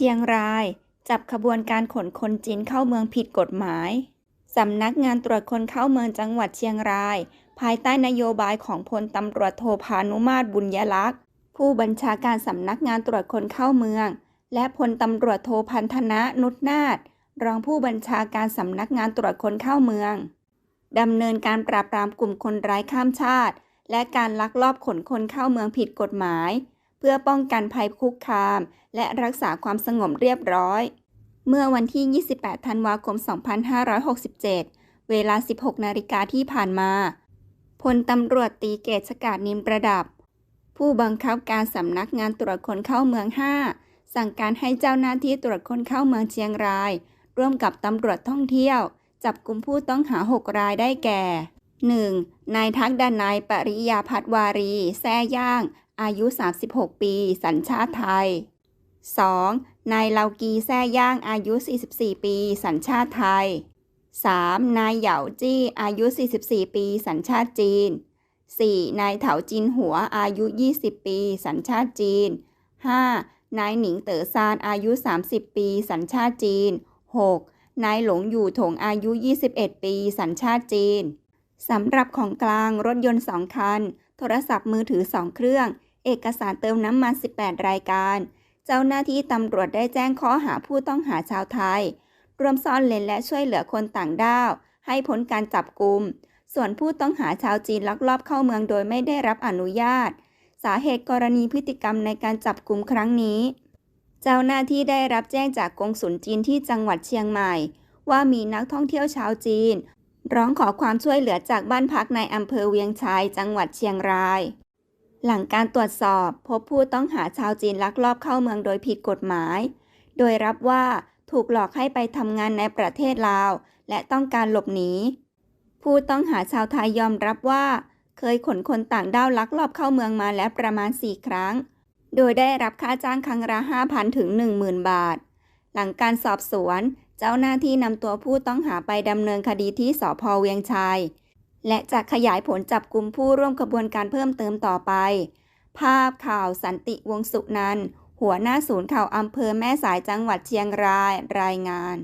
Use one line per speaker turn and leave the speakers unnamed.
ชียงราย จับขบวนการขนคนจีนเข้าเมืองผิดกฎหมาย สำนักงานตรวจคนเข้าเมืองจังหวัดเชียงราย ภายใต้นโยบายของพลตำรวจโทพานุมาตรบุญยลักษ์ ผู้บัญชาการสำนักงานตรวจคนเข้าเมือง และพลตำรวจโทพันธนะนุชนาถรองผู้บัญชาการสำนักงานตรวจคนเข้าเมืองดำเนินการปราบปรามกลุ่มคนร้ายข้ามชาติ และการลักลอบขนคนเข้าเมืองผิดกฎหมาย เพื่อป้องกันภัยคุกคาม และรักษาความสงบเรียบร้อย เมื่อวันที่ 28 ธันวาคม 2567 เวลา 16 นาฬิกาที่ผ่านมาพลตำรวจตีเกตชกาดนินประดับ ผู้บังคับการสำนักงานตรวจคนเข้าเมือง 5 สั่งการให้เจ้าหน้าที่ตรวจคนเข้าเมืองเชียงราย ร่วมกับตำรวจท่องเที่ยว จับกลุ่มผู้ต้องหา 6 รายได้แก่ 1. นายทักดานายปริยาพัฒวารี แซ่ย่าง อายุ 36 ปี สัญชาติไทย 2. นายเลากีแซ่ย่างอายุ 44 ปี สัญชาติไทย 3. นายเหยาจี้อายุ 44 ปี สัญชาติจีน 4. นายเถาจินหัวอายุ 20 ปี สัญชาติจีน 5. นายหนิงเต๋อซานอายุ 30 ปี สัญชาติจีน 6. นายหลงอยู่ถงอายุ 21 ปี สัญชาติจีน สำหรับของกลางรถยนต์ 2 คัน โทรศัพท์มือถือ 2 เครื่อง เอกสารเติมน้ำมัน 18 รายการ เจ้าหน้าที่ตำรวจได้แจ้งข้อหาผู้ต้องหาชาวไทย รวมซ่อนเลนและช่วยเหลือคนต่างด้าว ให้พ้นการจับกลุม ส่วนผู้ต้องหาชาวจีนลักลอบเข้าเมืองโดยไม่ได้รับอนุญาต สาเหตุกรณีพฤติกรรมในการจับกลุมครั้งนี้ เจ้าหน้าที่ได้รับแจ้งจากกงสุลจีนที่จังหวัดเชียงใหม่ ว่ามีนักท่องเที่ยวชาวจีน ร้องขอความช่วยเหลือจากบ้านพักในอำเภอเวียงชัยจังหวัดเชียงราย หลังการตรวจสอบพบผู้ต้องหาชาวจีนลักลอบเข้าเมืองโดยผิดกฎหมาย โดยรับว่าถูกหลอกให้ไปทำงานในประเทศลาว และต้องการหลบหนี ผู้ต้องหาชาวไทยยอมรับว่า เคยขนคนต่างด้าวลักลอบเข้าเมืองมาแล้วประมาณ 4 ครั้ง โดยได้รับค่าจ้างครั้งละ5,000 ถึง 10,000 บาท หลังการสอบสวน เจ้าหน้าที่นำตัวผู้ต้องหาไปดำเนินคดีที่สพเวียงชัย และจะขยายผลจับกลุ่มผู้ร่วมขบวนการเพิ่มเติมต่อไป ภาพข่าวสันติวงศ์สุนันหัวหน้าศูนย์ข่าวอำเภอแม่สายจังหวัดเชียงรายรายงาน